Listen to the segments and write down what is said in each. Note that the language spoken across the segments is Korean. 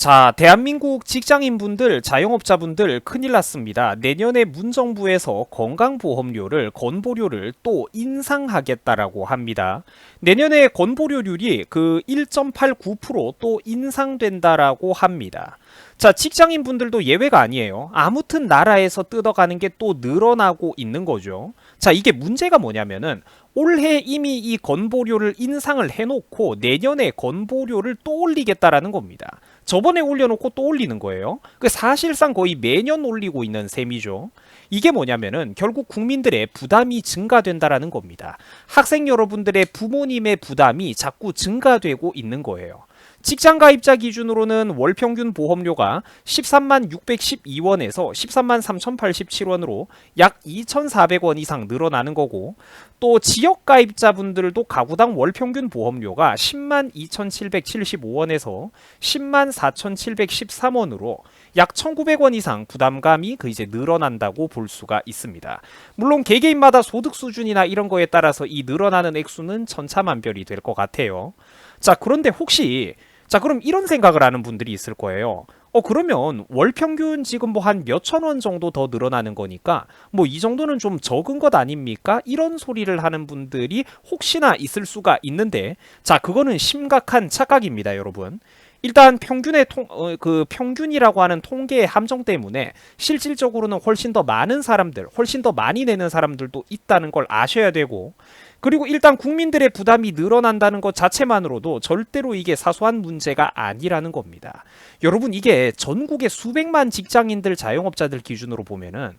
자, 대한민국 직장인분들, 자영업자분들 큰일 났습니다. 내년에 문정부에서 건강보험료를, 건보료를 또 인상하겠다라고 합니다. 내년에 건보료율이 그 1.89%또 인상된다라고 합니다. 자, 직장인분들도 예외가 아니에요. 아무튼 나라에서 뜯어가는 게 또 늘어나고 있는 거죠. 자, 이게 문제가 뭐냐면은 올해 이미 이 건보료를 인상을 해놓고 내년에 건보료를 또 올리겠다라는 겁니다. 저번에 올려놓고 또 올리는 거예요. 그 사실상 거의 매년 올리고 있는 셈이죠. 이게 뭐냐면은 결국 국민들의 부담이 증가된다라는 겁니다. 학생 여러분들의 부모님의 부담이 자꾸 증가되고 있는 거예요. 직장 가입자 기준으로는 월 평균 보험료가 13만 612원에서 13만 3087원으로 약 2,400원 이상 늘어나는 거고 또 지역 가입자분들도 가구당 월 평균 보험료가 10만 2,775원에서 10만 4,713원으로 약 1,900원 이상 부담감이 그 이제 늘어난다고 볼 수가 있습니다. 물론 개개인마다 소득 수준이나 이런 거에 따라서 이 늘어나는 액수는 천차만별이 될 것 같아요. 자, 그런데 혹시 자, 그럼 이런 생각을 하는 분들이 있을 거예요. 어, 그러면 월 평균 지금 뭐 한 몇천 원 정도 더 늘어나는 거니까 뭐 이 정도는 좀 적은 것 아닙니까? 이런 소리를 하는 분들이 혹시나 있을 수가 있는데 자, 그거는 심각한 착각입니다, 여러분. 일단 평균의 통, 어, 그 평균이라고 하는 통계의 함정 때문에 실질적으로는 훨씬 더 많은 사람들, 훨씬 더 많이 내는 사람들도 있다는 걸 아셔야 되고 그리고 일단 국민들의 부담이 늘어난다는 것 자체만으로도 절대로 이게 사소한 문제가 아니라는 겁니다. 여러분 이게 전국의 수백만 직장인들 자영업자들 기준으로 보면은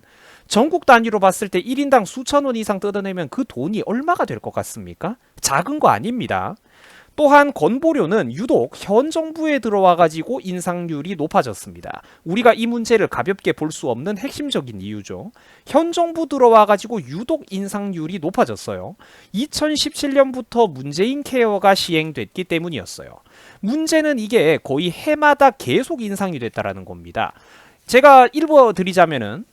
전국 단위로 봤을 때 1인당 수천 원 이상 뜯어내면 그 돈이 얼마가 될 것 같습니까? 작은 거 아닙니다. 또한 건보료는 유독 현 정부에 들어와 가지고 인상률이 높아졌습니다. 우리가 이 문제를 가볍게 볼 수 없는 핵심적인 이유죠. 현 정부 들어와 가지고 유독 인상률이 높아졌어요. 2017년부터 문재인 케어가 시행됐기 때문이었어요. 문제는 이게 거의 해마다 계속 인상이 됐다라는 겁니다. 제가 일부 드리자면은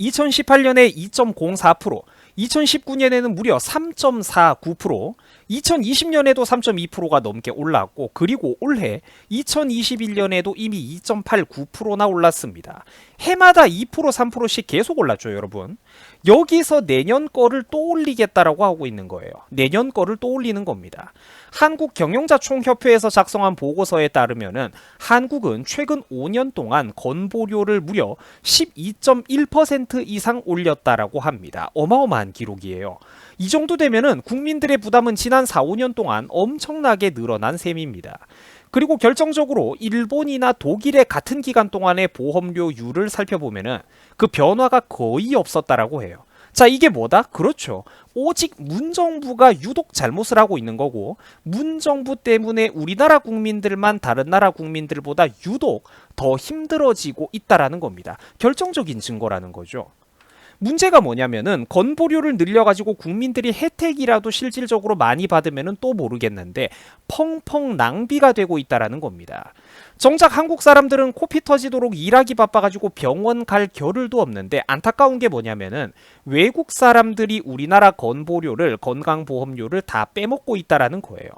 2018년에 2.04%, 2019년에는 무려 3.49%, 2020년에도 3.2%가 넘게 올랐고 그리고 올해 2021년에도 이미 2.89%나 올랐습니다. 해마다 2% 3%씩 계속 올랐죠, 여러분. 여기서 내년 거를 또 올리겠다라고 하고 있는 거예요. 내년 거를 또 올리는 겁니다. 한국 경영자 총협회에서 작성한 보고서에 따르면은 한국은 최근 5년 동안 건보료를 무려 12.1% 이상 올렸다라고 합니다. 어마어마한 기록이에요. 이 정도 되면은 국민들의 부담은 지난 4, 5년 동안 엄청나게 늘어난 셈입니다. 그리고 결정적으로 일본이나 독일의 같은 기간 동안의 보험료율을 살펴보면은 그 변화가 거의 없었다라고 해요. 자, 이게 뭐다? 그렇죠. 오직 문정부가 유독 잘못을 하고 있는 거고, 문정부 때문에 우리나라 국민들만 다른 나라 국민들보다 유독 더 힘들어지고 있다라는 겁니다. 결정적인 증거라는 거죠. 문제가 뭐냐면은 건보료를 늘려가지고 국민들이 혜택이라도 실질적으로 많이 받으면은 또 모르겠는데 펑펑 낭비가 되고 있다라는 겁니다. 정작 한국 사람들은 코피 터지도록 일하기 바빠가지고 병원 갈 겨를도 없는데 안타까운 게 뭐냐면은 외국 사람들이 우리나라 건보료를 건강보험료를 다 빼먹고 있다라는 거예요.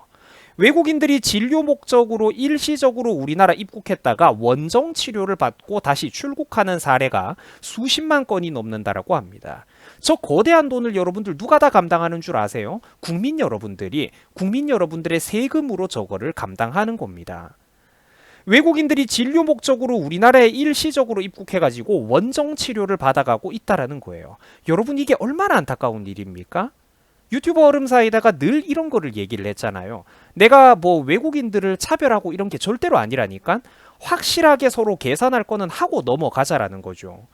외국인들이 진료 목적으로 일시적으로 우리나라 입국했다가 원정 치료를 받고 다시 출국하는 사례가 수십만 건이 넘는다라고 합니다. 저 거대한 돈을 여러분들 누가 다 감당하는 줄 아세요? 국민 여러분들이 국민 여러분들의 세금으로 저거를 감당하는 겁니다. 외국인들이 진료 목적으로 우리나라에 일시적으로 입국해가지고 원정 치료를 받아가고 있다라는 거예요. 여러분 이게 얼마나 안타까운 일입니까? 유튜버 얼음 사이다가 늘 이런 거를 얘기를 했잖아요. 내가 뭐 외국인들을 차별하고 이런 게 절대로 아니라니까 확실하게 서로 계산할 거는 하고 넘어가자라는 거죠.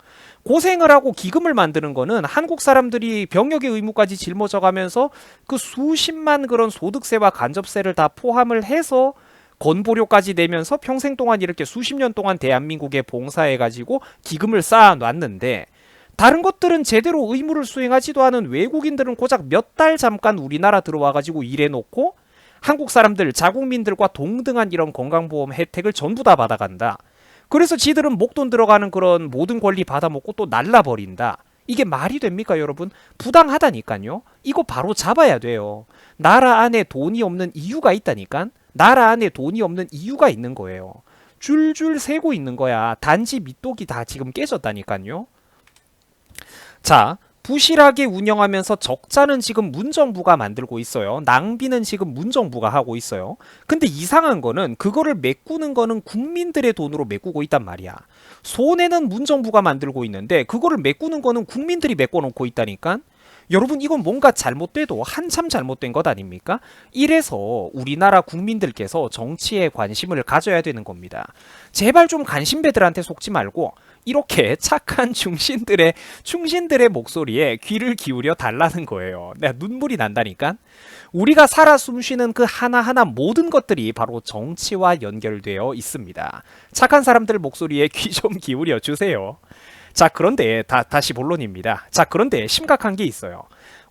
고생을 하고 기금을 만드는 거는 한국 사람들이 병역의 의무까지 짊어져 가면서 그 수십만 그런 소득세와 간접세를 다 포함을 해서 건보료까지 내면서 평생 동안 이렇게 수십 년 동안 대한민국에 봉사해 가지고 기금을 쌓아 놨는데 다른 것들은 제대로 의무를 수행하지도 않은 외국인들은 고작 몇 달 잠깐 우리나라 들어와가지고 일해놓고 한국 사람들, 자국민들과 동등한 이런 건강보험 혜택을 전부 다 받아간다. 그래서 지들은 목돈 들어가는 그런 모든 권리 받아먹고 또 날라버린다. 이게 말이 됩니까, 여러분? 부당하다니까요. 이거 바로 잡아야 돼요. 나라 안에 돈이 없는 이유가 있다니까. 나라 안에 돈이 없는 이유가 있는 거예요. 줄줄 새고 있는 거야. 단지 밑독이 다 지금 깨졌다니까요. 자, 부실하게 운영하면서 적자는 지금 문정부가 만들고 있어요. 낭비는 지금 문정부가 하고 있어요. 근데 이상한 거는 그거를 메꾸는 거는 국민들의 돈으로 메꾸고 있단 말이야. 손해는 문정부가 만들고 있는데 그거를 메꾸는 거는 국민들이 메꿔놓고 있다니까. 여러분 이건 뭔가 잘못돼도 한참 잘못된 것 아닙니까? 이래서 우리나라 국민들께서 정치에 관심을 가져야 되는 겁니다. 제발 좀 간신배들한테 속지 말고 이렇게 착한 중신들의 충신들의 목소리에 귀를 기울여 달라는 거예요. 내가 눈물이 난다니까. 우리가 살아 숨쉬는 그 하나하나 모든 것들이 바로 정치와 연결되어 있습니다. 착한 사람들 목소리에 귀 좀 기울여 주세요. 자, 그런데 다, 다시 본론입니다. 자, 그런데 심각한 게 있어요.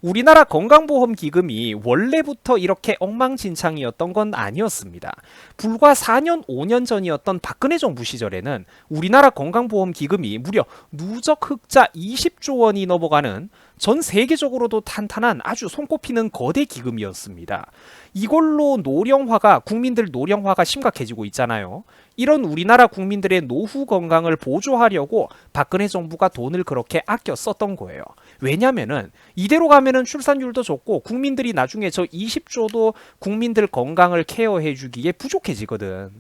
우리나라 건강보험기금이 원래부터 이렇게 엉망진창이었던 건 아니었습니다. 불과 4년, 5년 전이었던 박근혜 정부 시절에는 우리나라 건강보험기금이 무려 누적 흑자 20조 원이 넘어가는 전 세계적으로도 탄탄한 아주 손꼽히는 거대 기금이었습니다. 이걸로 노령화가 국민들 노령화가 심각해지고 있잖아요. 이런 우리나라 국민들의 노후 건강을 보조하려고 박근혜 정부가 돈을 그렇게 아껴 썼던 거예요. 왜냐면은 이대로 가면은 출산율도 좋고 국민들이 나중에 저 20조도 국민들 건강을 케어해 주기에 부족해지거든.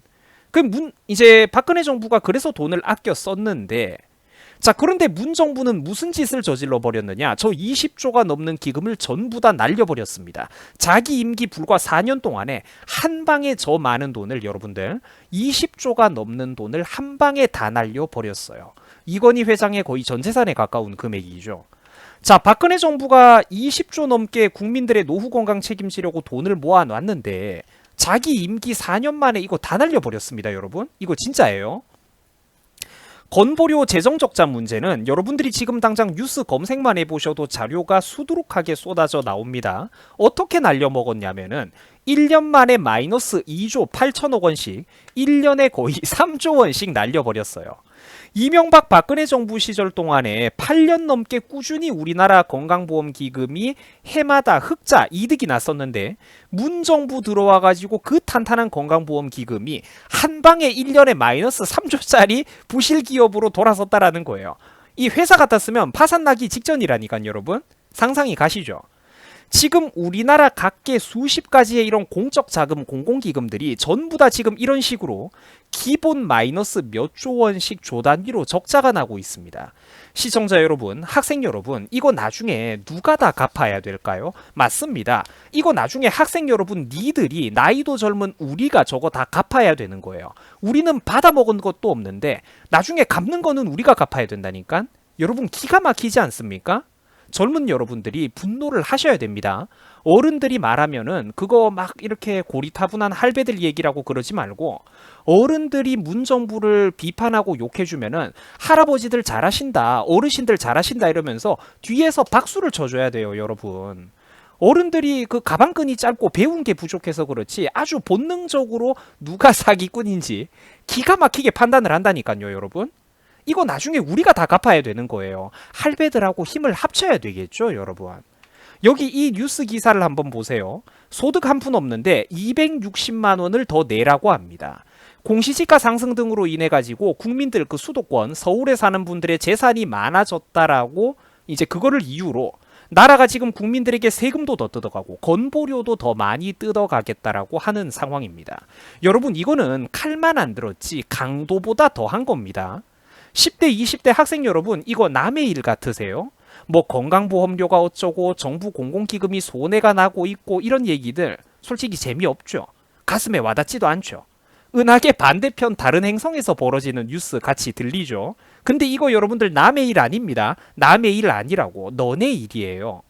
그 문 이제 박근혜 정부가 그래서 돈을 아껴 썼는데 자, 그런데 문 정부는 무슨 짓을 저질러 버렸느냐? 저 20조가 넘는 기금을 전부 다 날려버렸습니다. 자기 임기 불과 4년 동안에 한 방에 저 많은 돈을 여러분들 20조가 넘는 돈을 한 방에 다 날려버렸어요. 이건희 회장의 거의 전 재산에 가까운 금액이죠. 자, 박근혜 정부가 20조 넘게 국민들의 노후 건강 책임지려고 돈을 모아놨는데 자기 임기 4년 만에 이거 다 날려버렸습니다, 여러분. 이거 진짜예요. 건보료 재정 적자 문제는 여러분들이 지금 당장 뉴스 검색만 해보셔도 자료가 수두룩하게 쏟아져 나옵니다. 어떻게 날려먹었냐면은 1년 만에 마이너스 2조 8천억 원씩 1년에 거의 3조 원씩 날려버렸어요. 이명박 박근혜 정부 시절 동안에 8년 넘게 꾸준히 우리나라 건강보험 기금이 해마다 흑자 이득이 났었는데 문 정부 들어와 가지고 그 탄탄한 건강보험 기금이 한 방에 1년에 마이너스 3조짜리 부실 기업으로 돌아섰다라는 거예요. 이 회사 같았으면 파산 나기 직전이라니까요, 여러분. 상상이 가시죠? 지금 우리나라 각계 수십 가지의 이런 공적 자금 공공기금들이 전부 다 지금 이런 식으로 기본 마이너스 몇 조 원씩 조 단위로 적자가 나고 있습니다. 시청자 여러분, 학생 여러분, 이거 나중에 누가 다 갚아야 될까요? 맞습니다. 이거 나중에 학생 여러분, 니들이 나이도 젊은 우리가 저거 다 갚아야 되는 거예요. 우리는 받아먹은 것도 없는데 나중에 갚는 거는 우리가 갚아야 된다니까? 여러분 기가 막히지 않습니까? 젊은 여러분들이 분노를 하셔야 됩니다. 어른들이 말하면은 그거 막 이렇게 고리타분한 할배들 얘기라고 그러지 말고 어른들이 문정부를 비판하고 욕해주면은 할아버지들 잘하신다, 어르신들 잘하신다 이러면서 뒤에서 박수를 쳐줘야 돼요, 여러분. 어른들이 그 가방끈이 짧고 배운 게 부족해서 그렇지 아주 본능적으로 누가 사기꾼인지 기가 막히게 판단을 한다니까요, 여러분. 이거 나중에 우리가 다 갚아야 되는 거예요. 할배들하고 힘을 합쳐야 되겠죠, 여러분. 여기 이 뉴스 기사를 한번 보세요. 소득 한 푼 없는데 260만 원을 더 내라고 합니다. 공시지가 상승 등으로 인해 가지고 국민들 그 수도권 서울에 사는 분들의 재산이 많아졌다라고 이제 그거를 이유로 나라가 지금 국민들에게 세금도 더 뜯어가고 건보료도 더 많이 뜯어가겠다라고 하는 상황입니다. 여러분 이거는 칼만 안 들었지 강도보다 더한 겁니다. 10대, 20대 학생 여러분, 이거 남의 일 같으세요? 뭐 건강보험료가 어쩌고 정부 공공기금이 손해가 나고 있고 이런 얘기들 솔직히 재미없죠. 가슴에 와닿지도 않죠. 은하계 반대편 다른 행성에서 벌어지는 뉴스 같이 들리죠. 근데 이거 여러분들 남의 일 아닙니다. 남의 일 아니라고 너네 일이에요.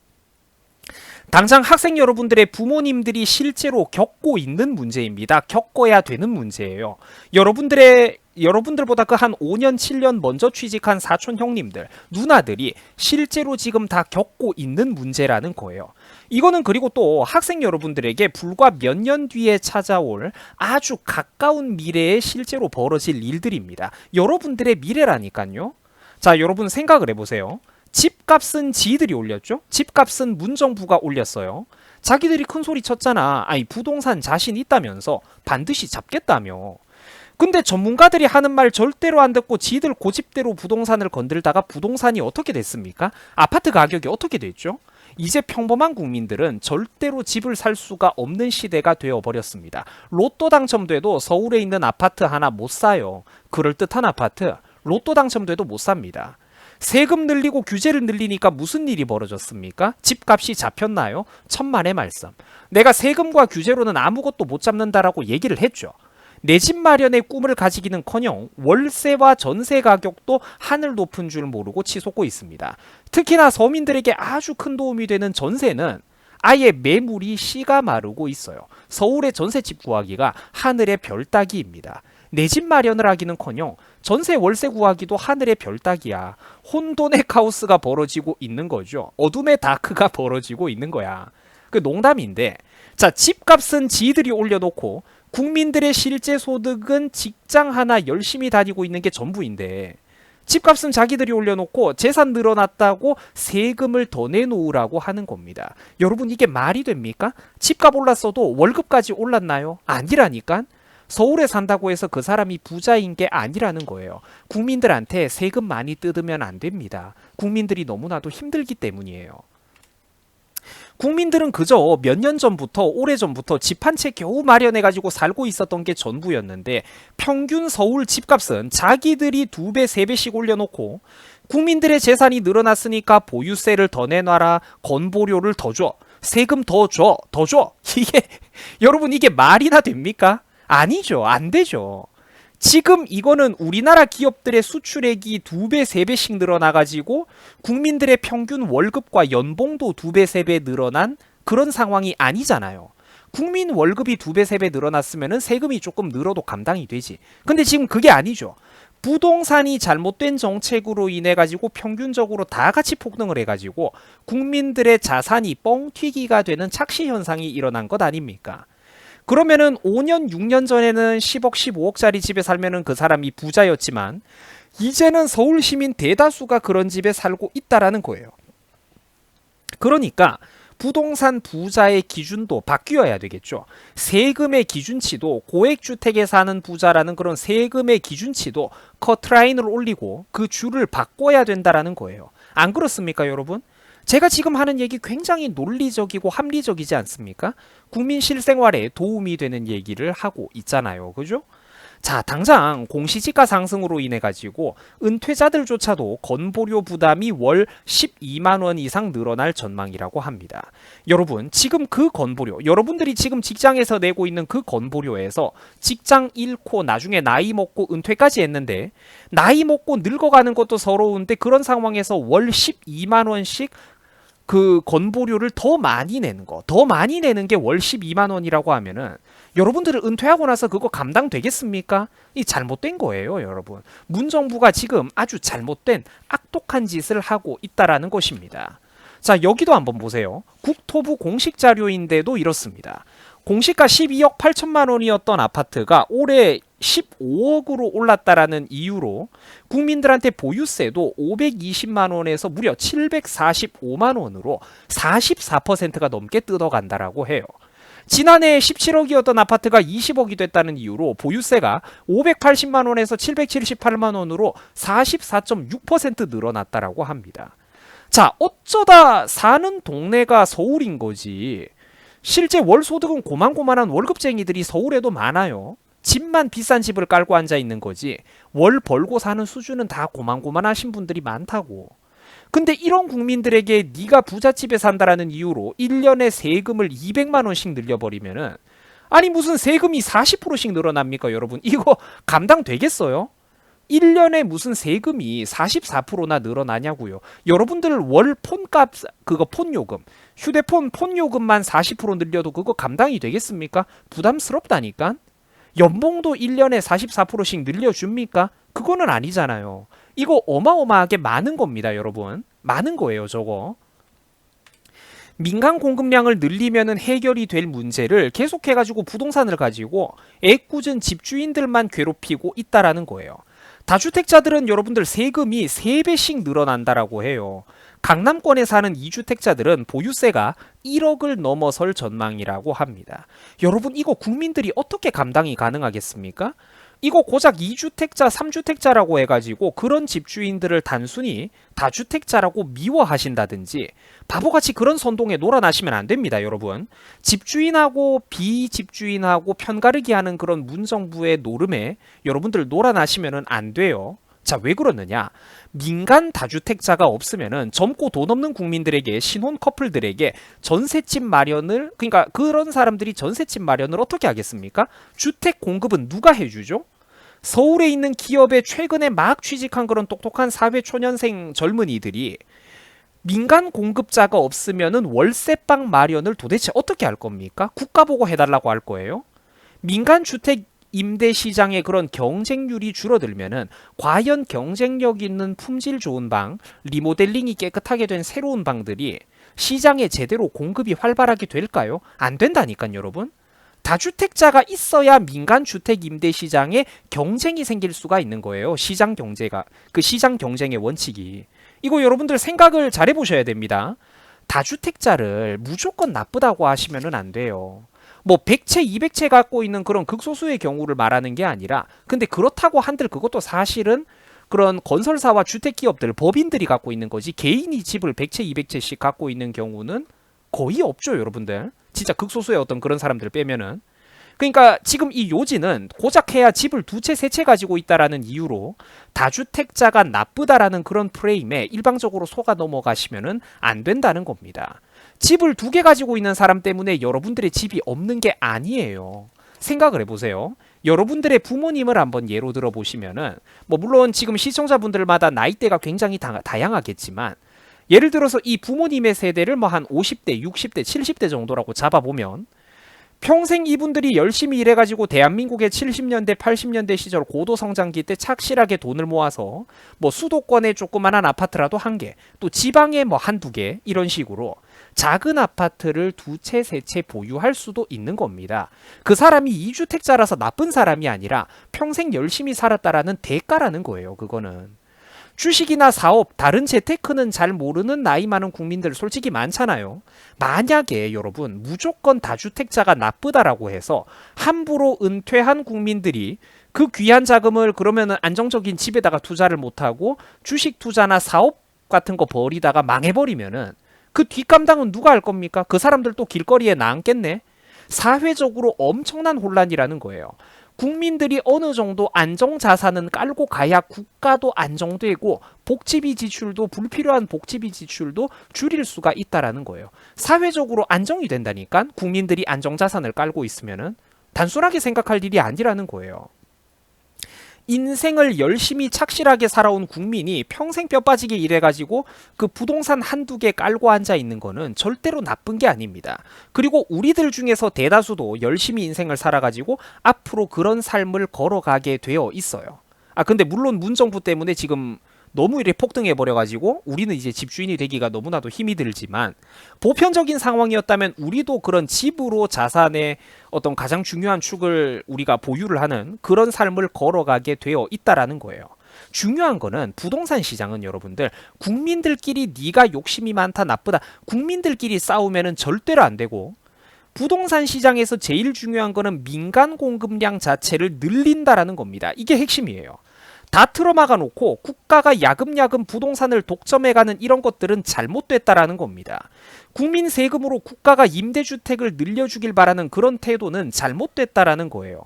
당장 학생 여러분들의 부모님들이 실제로 겪고 있는 문제입니다. 겪어야 되는 문제예요. 여러분들의 여러분들보다 그 한 5년, 7년 먼저 취직한 사촌 형님들, 누나들이 실제로 지금 다 겪고 있는 문제라는 거예요. 이거는 그리고 또 학생 여러분들에게 불과 몇 년 뒤에 찾아올 아주 가까운 미래에 실제로 벌어질 일들입니다. 여러분들의 미래라니까요. 자, 여러분 생각을 해보세요. 집값은 지들이 올렸죠? 집값은 문정부가 올렸어요. 자기들이 큰 소리 쳤잖아. 아니, 부동산 자신 있다면서 반드시 잡겠다며. 근데 전문가들이 하는 말 절대로 안 듣고 지들 고집대로 부동산을 건들다가 부동산이 어떻게 됐습니까? 아파트 가격이 어떻게 됐죠? 이제 평범한 국민들은 절대로 집을 살 수가 없는 시대가 되어 버렸습니다. 로또 당첨돼도 서울에 있는 아파트 하나 못 사요. 그럴듯한 아파트 로또 당첨돼도 못 삽니다. 세금 늘리고 규제를 늘리니까 무슨 일이 벌어졌습니까? 집값이 잡혔나요? 천만의 말씀. 내가 세금과 규제로는 아무것도 못 잡는다라고 얘기를 했죠. 내 집 마련의 꿈을 가지기는커녕 월세와 전세 가격도 하늘 높은 줄 모르고 치솟고 있습니다. 특히나 서민들에게 아주 큰 도움이 되는 전세는 아예 매물이 씨가 마르고 있어요. 서울의 전세집 구하기가 하늘의 별 따기입니다. 내 집 마련을 하기는커녕 전세 월세 구하기도 하늘의 별 따기야. 혼돈의 카오스가 벌어지고 있는 거죠. 어둠의 다크가 벌어지고 있는 거야. 그 농담인데 자 집값은 지들이 올려놓고 국민들의 실제 소득은 직장 하나 열심히 다니고 있는 게 전부인데 집값은 자기들이 올려놓고 재산 늘어났다고 세금을 더 내놓으라고 하는 겁니다. 여러분 이게 말이 됩니까? 집값 올랐어도 월급까지 올랐나요? 아니라니까. 서울에 산다고 해서 그 사람이 부자인 게 아니라는 거예요. 국민들한테 세금 많이 뜯으면 안 됩니다. 국민들이 너무나도 힘들기 때문이에요. 국민들은 그저 몇 년 전부터 오래 전부터 집 한 채 겨우 마련해 가지고 살고 있었던 게 전부였는데 평균 서울 집값은 자기들이 두 배, 세 배씩 올려놓고 국민들의 재산이 늘어났으니까 보유세를 더 내놔라, 건보료를 더 줘, 세금 더 줘, 더 줘. 이게 여러분 이게 말이나 됩니까? 아니죠, 안 되죠. 지금 이거는 우리나라 기업들의 수출액이 두 배, 세 배씩 늘어나가지고 국민들의 평균 월급과 연봉도 두 배, 세 배 늘어난 그런 상황이 아니잖아요. 국민 월급이 두 배, 세 배 늘어났으면 세금이 조금 늘어도 감당이 되지. 근데 지금 그게 아니죠. 부동산이 잘못된 정책으로 인해 가지고 평균적으로 다 같이 폭등을 해 가지고 국민들의 자산이 뻥튀기가 되는 착시 현상이 일어난 것 아닙니까? 그러면은 5년, 6년 전에는 10억, 15억짜리 집에 살면은 그 사람이 부자였지만 이제는 서울 시민 대다수가 그런 집에 살고 있다라는 거예요. 그러니까 부동산 부자의 기준도 바뀌어야 되겠죠. 세금의 기준치도 고액주택에 사는 부자라는 그런 세금의 기준치도 커트라인을 올리고 그 줄을 바꿔야 된다라는 거예요. 안 그렇습니까, 여러분? 제가 지금 하는 얘기 굉장히 논리적이고 합리적이지 않습니까? 국민 실생활에 도움이 되는 얘기를 하고 있잖아요. 그죠? 자, 당장 공시지가 상승으로 인해 가지고 은퇴자들조차도 건보료 부담이 월 12만 원 이상 늘어날 전망이라고 합니다. 여러분, 지금 그 건보료, 여러분들이 지금 직장에서 내고 있는 그 건보료에서 직장 잃고 나중에 나이 먹고 은퇴까지 했는데 나이 먹고 늙어가는 것도 서러운데 그런 상황에서 월 12만 원씩 그 건보료를 더 많이 내는 거, 더 많이 내는 게 월 12만 원이라고 하면은 여러분들은 은퇴하고 나서 그거 감당되겠습니까? 이 잘못된 거예요, 여러분. 문 정부가 지금 아주 잘못된 악독한 짓을 하고 있다라는 것입니다. 자, 여기도 한번 보세요. 국토부 공식 자료인데도 이렇습니다. 공시가 12억 8천만 원이었던 아파트가 올해 15억으로 올랐다라는 이유로 국민들한테 보유세도 520만 원에서 무려 745만 원으로 44%가 넘게 뜯어간다라고 해요. 지난해 17억이었던 아파트가 20억이 됐다는 이유로 보유세가 580만 원에서 778만 원으로 44.6% 늘어났다라고 합니다. 자, 어쩌다 사는 동네가 서울인 거지. 실제 월 소득은 고만고만한 월급쟁이들이 서울에도 많아요. 집만 비싼 집을 깔고 앉아 있는 거지. 월 벌고 사는 수준은 다 고만고만하신 분들이 많다고. 근데 이런 국민들에게 네가 부잣집에 산다라는 이유로 1년에 세금을 200만 원씩 늘려버리면은 아니 무슨 세금이 40%씩 늘어납니까 여러분 이거 감당되겠어요? 1년에 무슨 세금이 44%나 늘어나냐고요. 여러분들 월 폰값 그거 폰 요금 휴대폰 폰 요금만 40% 늘려도 그거 감당이 되겠습니까? 부담스럽다니까. 연봉도 1년에 44%씩 늘려줍니까? 그거는 아니잖아요. 이거 어마어마하게 많은 겁니다, 여러분. 많은 거예요, 저거. 민간 공급량을 늘리면은 해결이 될 문제를 계속해가지고 부동산을 가지고 애꿎은 집주인들만 괴롭히고 있다라는 거예요. 다주택자들은 여러분들 세금이 3배씩 늘어난다라고 해요. 강남권에 사는 2주택자들은 보유세가 1억을 넘어설 전망이라고 합니다. 여러분 이거 국민들이 어떻게 감당이 가능하겠습니까? 이거 고작 2주택자, 3주택자라고 해가지고 그런 집주인들을 단순히 다주택자라고 미워하신다든지 바보같이 그런 선동에 놀아나시면 안 됩니다, 여러분. 집주인하고 비집주인하고 편가르기 하는 그런 문정부의 노름에 여러분들 놀아나시면 안 돼요. 자, 왜 그러느냐? 민간 다주택자가 없으면은 젊고 돈 없는 국민들에게 신혼 커플들에게 전셋집 마련을 그러니까 그런 사람들이 전셋집 마련을 어떻게 하겠습니까? 주택 공급은 누가 해 주죠? 서울에 있는 기업에 최근에 막 취직한 그런 똑똑한 사회 초년생 젊은이들이 민간 공급자가 없으면은 월세방 마련을 도대체 어떻게 할 겁니까? 국가 보고 해달라고 할 거예요? 민간 주택 임대 시장의 그런 경쟁률이 줄어들면은 과연 경쟁력 있는 품질 좋은 방, 리모델링이 깨끗하게 된 새로운 방들이 시장에 제대로 공급이 활발하게 될까요? 안 된다니까요, 여러분. 다주택자가 있어야 민간 주택 임대 시장에 경쟁이 생길 수가 있는 거예요. 시장 경제가 그 시장 경쟁의 원칙이. 이거 여러분들 생각을 잘 해 보셔야 됩니다. 다주택자를 무조건 나쁘다고 하시면은 안 돼요. 뭐 100채, 200채 갖고 있는 그런 극소수의 경우를 말하는 게 아니라 근데 그렇다고 한들 그것도 사실은 그런 건설사와 주택기업들, 법인들이 갖고 있는 거지 개인이 집을 100채, 200채씩 갖고 있는 경우는 거의 없죠, 여러분들. 진짜 극소수의 어떤 그런 사람들 빼면은. 그러니까 지금 이 요지는 고작 해야 집을 두 채, 세 채 가지고 있다라는 이유로 다주택자가 나쁘다라는 그런 프레임에 일방적으로 속아 넘어가시면은 안 된다는 겁니다. 집을 두 개 가지고 있는 사람 때문에 여러분들의 집이 없는 게 아니에요. 생각을 해보세요. 여러분들의 부모님을 한번 예로 들어 보시면은 뭐 물론 지금 시청자분들마다 나이대가 굉장히 다, 다양하겠지만 예를 들어서 이 부모님의 세대를 뭐 한 50대, 60대, 70대 정도라고 잡아보면 평생 이분들이 열심히 일해가지고 대한민국의 70년대, 80년대 시절 고도 성장기 때 착실하게 돈을 모아서 뭐 수도권에 조그만한 아파트라도 한 개, 또 지방에 뭐 한두 개 이런 식으로 작은 아파트를 두 채, 세 채 보유할 수도 있는 겁니다. 그 사람이 이주택자라서 나쁜 사람이 아니라 평생 열심히 살았다라는 대가라는 거예요. 그거는. 주식이나 사업, 다른 재테크는 잘 모르는 나이 많은 국민들 솔직히 많잖아요. 만약에 여러분 무조건 다주택자가 나쁘다라고 해서 함부로 은퇴한 국민들이 그 귀한 자금을 그러면은 안정적인 집에다가 투자를 못하고 주식 투자나 사업 같은 거 버리다가 망해버리면은 그 뒷감당은 누가 할 겁니까? 그 사람들 또 길거리에 나앉겠네? 사회적으로 엄청난 혼란이라는 거예요. 국민들이 어느 정도 안정 자산은 깔고 가야 국가도 안정되고 복지비 지출도 불필요한 복지비 지출도 줄일 수가 있다라는 거예요. 사회적으로 안정이 된다니까 국민들이 안정 자산을 깔고 있으면은 단순하게 생각할 일이 아니라는 거예요. 인생을 열심히 착실하게 살아온 국민이 평생 뼈 빠지게 일해가지고 그 부동산 한두 개 깔고 앉아 있는 거는 절대로 나쁜 게 아닙니다. 그리고 우리들 중에서 대다수도 열심히 인생을 살아가지고 앞으로 그런 삶을 걸어가게 되어 있어요. 아, 근데 물론 문정부 때문에 지금 너무 이렇게 폭등해 버려 가지고 우리는 이제 집주인이 되기가 너무나도 힘이 들지만 보편적인 상황이었다면 우리도 그런 집으로 자산의 어떤 가장 중요한 축을 우리가 보유를 하는 그런 삶을 걸어가게 되어 있다라는 거예요. 중요한 거는 부동산 시장은 여러분들 국민들끼리 네가 욕심이 많다 나쁘다 국민들끼리 싸우면은 절대로 안 되고 부동산 시장에서 제일 중요한 거는 민간 공급량 자체를 늘린다라는 겁니다. 이게 핵심이에요. 다 틀어막아 놓고 국가가 야금야금 부동산을 독점해가는 이런 것들은 잘못됐다라는 겁니다. 국민 세금으로 국가가 임대주택을 늘려주길 바라는 그런 태도는 잘못됐다라는 거예요.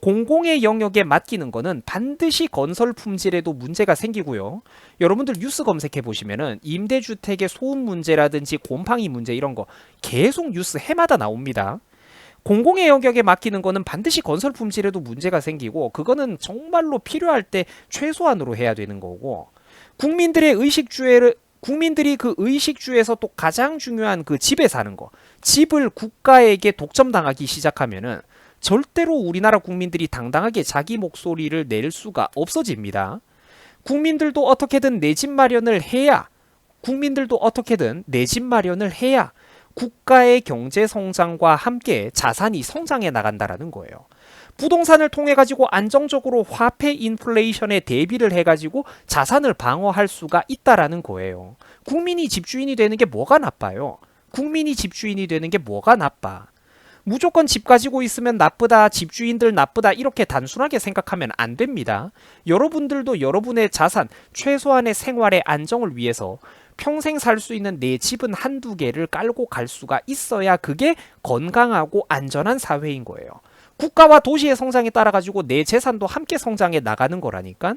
공공의 영역에 맡기는 거는 반드시 건설 품질에도 문제가 생기고요. 여러분들 뉴스 검색해 보시면은 임대주택의 소음 문제라든지 곰팡이 문제 이런 거 계속 뉴스 해마다 나옵니다. 공공의 영역에 맡기는 거는 반드시 건설 품질에도 문제가 생기고 그거는 정말로 필요할 때 최소한으로 해야 되는 거고 국민들의 의식주의를 국민들이 그 의식주에서 또 가장 중요한 그 집에 사는 거 집을 국가에게 독점당하기 시작하면은 절대로 우리나라 국민들이 당당하게 자기 목소리를 낼 수가 없어집니다. 국민들도 어떻게든 내 집 마련을 해야 국민들도 어떻게든 내 집 마련을 해야 국가의 경제 성장과 함께 자산이 성장해 나간다라는 거예요. 부동산을 통해 가지고 안정적으로 화폐 인플레이션에 대비를 해 가지고 자산을 방어할 수가 있다라는 거예요. 국민이 집주인이 되는 게 뭐가 나빠요? 국민이 집주인이 되는 게 뭐가 나빠? 무조건 집 가지고 있으면 나쁘다, 집주인들 나쁘다, 이렇게 단순하게 생각하면 안 됩니다. 여러분들도 여러분의 자산, 최소한의 생활의 안정을 위해서 평생 살 수 있는 내 집은 한두 개를 깔고 갈 수가 있어야 그게 건강하고 안전한 사회인 거예요. 국가와 도시의 성장에 따라 가지고 내 재산도 함께 성장해 나가는 거라니까.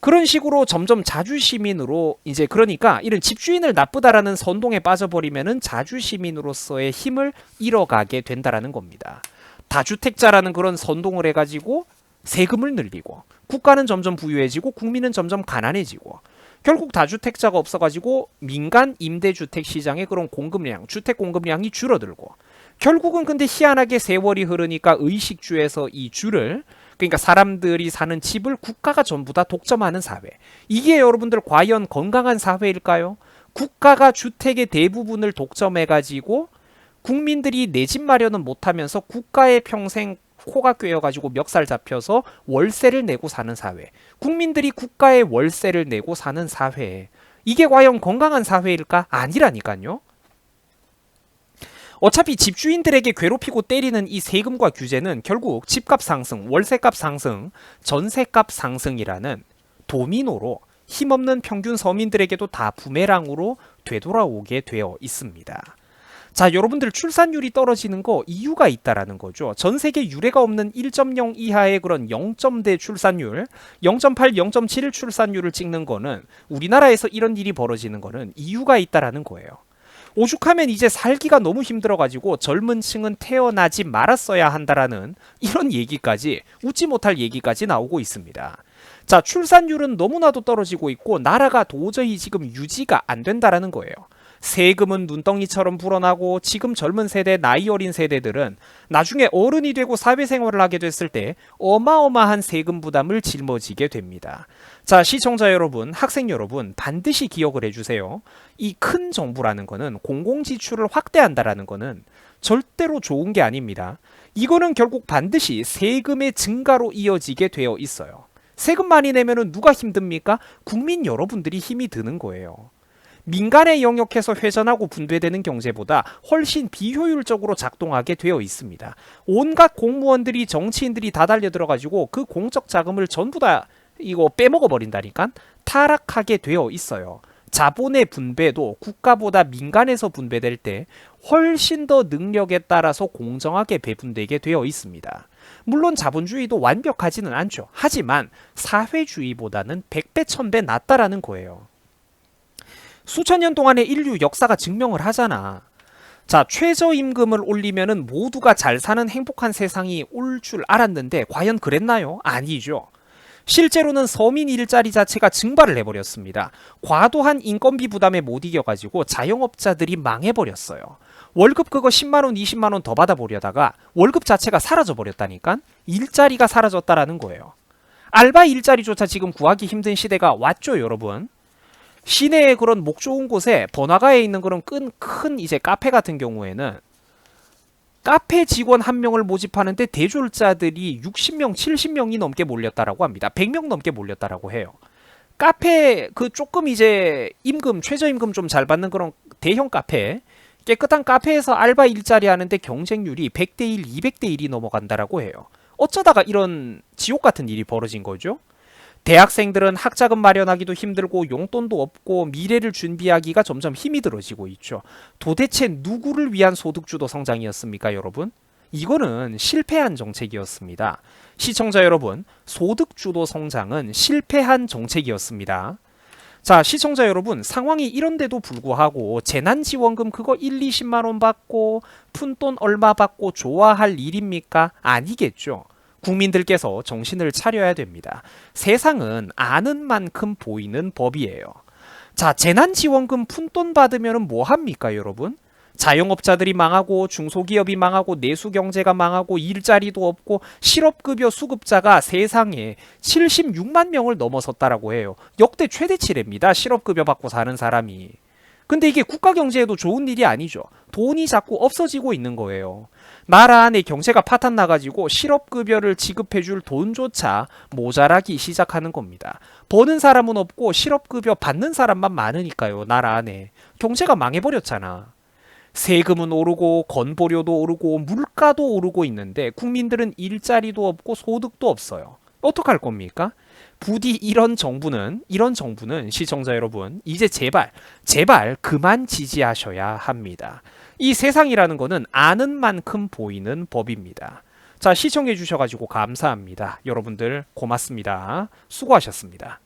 그런 식으로 점점 자주 시민으로 이제 그러니까 이런 집주인을 나쁘다라는 선동에 빠져버리면은 자주 시민으로서의 힘을 잃어가게 된다라는 겁니다. 다주택자라는 그런 선동을 해가지고 세금을 늘리고 국가는 점점 부유해지고 국민은 점점 가난해지고 결국 다주택자가 없어가지고 민간 임대주택 시장의 그런 공급량, 주택 공급량이 줄어들고 결국은 근데 희한하게 세월이 흐르니까 의식주에서 이 주를 그러니까 사람들이 사는 집을 국가가 전부 다 독점하는 사회. 이게 여러분들 과연 건강한 사회일까요? 국가가 주택의 대부분을 독점해가지고 국민들이 내 집 마련은 못하면서 국가의 평생 코가 꿰어가지고 멱살 잡혀서 월세를 내고 사는 사회. 국민들이 국가의 월세를 내고 사는 사회. 이게 과연 건강한 사회일까? 아니라니까요. 어차피 집주인들에게 괴롭히고 때리는 이 세금과 규제는 결국 집값 상승, 월세값 상승, 전세값 상승이라는 도미노로 힘없는 평균 서민들에게도 다 부메랑으로 되돌아오게 되어 있습니다. 자, 여러분들 출산율이 떨어지는 거 이유가 있다라는 거죠. 전 세계 유례가 없는 1.0 이하의 그런 0점대 출산율, 0.8, 0.7 출산율을 찍는 거는 우리나라에서 이런 일이 벌어지는 거는 이유가 있다라는 거예요. 오죽하면 이제 살기가 너무 힘들어가지고 젊은 층은 태어나지 말았어야 한다라는 이런 얘기까지 웃지 못할 얘기까지 나오고 있습니다. 자, 출산율은 너무나도 떨어지고 있고 나라가 도저히 지금 유지가 안 된다라는 거예요. 세금은 눈덩이처럼 불어나고 지금 젊은 세대, 나이 어린 세대들은 나중에 어른이 되고 사회생활을 하게 됐을 때 어마어마한 세금 부담을 짊어지게 됩니다. 자, 시청자 여러분, 학생 여러분, 반드시 기억을 해주세요. 이 큰 정부라는 거는 공공지출을 확대한다라는 거는 절대로 좋은 게 아닙니다. 이거는 결국 반드시 세금의 증가로 이어지게 되어 있어요. 세금 많이 내면은 누가 힘듭니까? 국민 여러분들이 힘이 드는 거예요. 민간의 영역에서 회전하고 분배되는 경제보다 훨씬 비효율적으로 작동하게 되어 있습니다. 온갖 공무원들이 정치인들이 다 달려 들어가지고 그 공적 자금을 전부 다 이거 빼먹어 버린다니까 타락하게 되어 있어요. 자본의 분배도 국가보다 민간에서 분배될 때 훨씬 더 능력에 따라서 공정하게 배분되게 되어 있습니다. 물론 자본주의도 완벽하지는 않죠. 하지만 사회주의보다는 100배, 1000배 낫다라는 거예요. 수천 년 동안의 인류 역사가 증명을 하잖아. 자, 최저임금을 올리면은 모두가 잘 사는 행복한 세상이 올 줄 알았는데 과연 그랬나요? 아니죠. 실제로는 서민 일자리 자체가 증발을 해버렸습니다. 과도한 인건비 부담에 못 이겨가지고 자영업자들이 망해버렸어요. 월급 그거 10만원, 20만원 더 받아보려다가 월급 자체가 사라져버렸다니까? 일자리가 사라졌다라는 거예요. 알바 일자리조차 지금 구하기 힘든 시대가 왔죠, 여러분? 시내의 그런 목 좋은 곳에 번화가에 있는 그런 큰, 큰 이제 카페 같은 경우에는 카페 직원 한 명을 모집하는데 대졸자들이 60명, 70명이 넘게 몰렸다라고 합니다. 100명 넘게 몰렸다라고 해요. 카페 그 조금 이제 임금 최저임금 좀 잘 받는 그런 대형 카페 깨끗한 카페에서 알바 일자리 하는데 경쟁률이 100대 1, 200대 1이 넘어간다라고 해요. 어쩌다가 이런 지옥 같은 일이 벌어진 거죠? 대학생들은 학자금 마련하기도 힘들고 용돈도 없고 미래를 준비하기가 점점 힘이 들어지고 있죠. 도대체 누구를 위한 소득주도 성장이었습니까, 여러분? 이거는 실패한 정책이었습니다. 시청자 여러분, 소득주도 성장은 실패한 정책이었습니다. 자, 시청자 여러분, 상황이 이런데도 불구하고 재난지원금 그거 1, 20만 원 받고 푼돈 얼마 받고 좋아할 일입니까? 아니겠죠. 국민들께서 정신을 차려야 됩니다. 세상은 아는 만큼 보이는 법이에요. 자, 재난지원금 푼돈 받으면 뭐 합니까, 여러분? 자영업자들이 망하고 중소기업이 망하고 내수 경제가 망하고 일자리도 없고 실업급여 수급자가 세상에 76만 명을 넘어섰다라고 해요. 역대 최대치랍니다. 실업급여 받고 사는 사람이. 근데 이게 국가 경제에도 좋은 일이 아니죠. 돈이 자꾸 없어지고 있는 거예요. 나라 안에 경제가 파탄 나가지고 실업급여를 지급해줄 돈조차 모자라기 시작하는 겁니다. 버는 사람은 없고 실업급여 받는 사람만 많으니까요. 나라 안에 경제가 망해버렸잖아. 세금은 오르고 건보료도 오르고 물가도 오르고 있는데 국민들은 일자리도 없고 소득도 없어요. 어떡할 겁니까? 부디 이런 정부는 이런 정부는 시청자 여러분 이제 제발 제발 그만 지지하셔야 합니다. 이 세상이라는 거는 아는 만큼 보이는 법입니다. 자 시청해 주셔가지고 감사합니다. 여러분들 고맙습니다. 수고하셨습니다.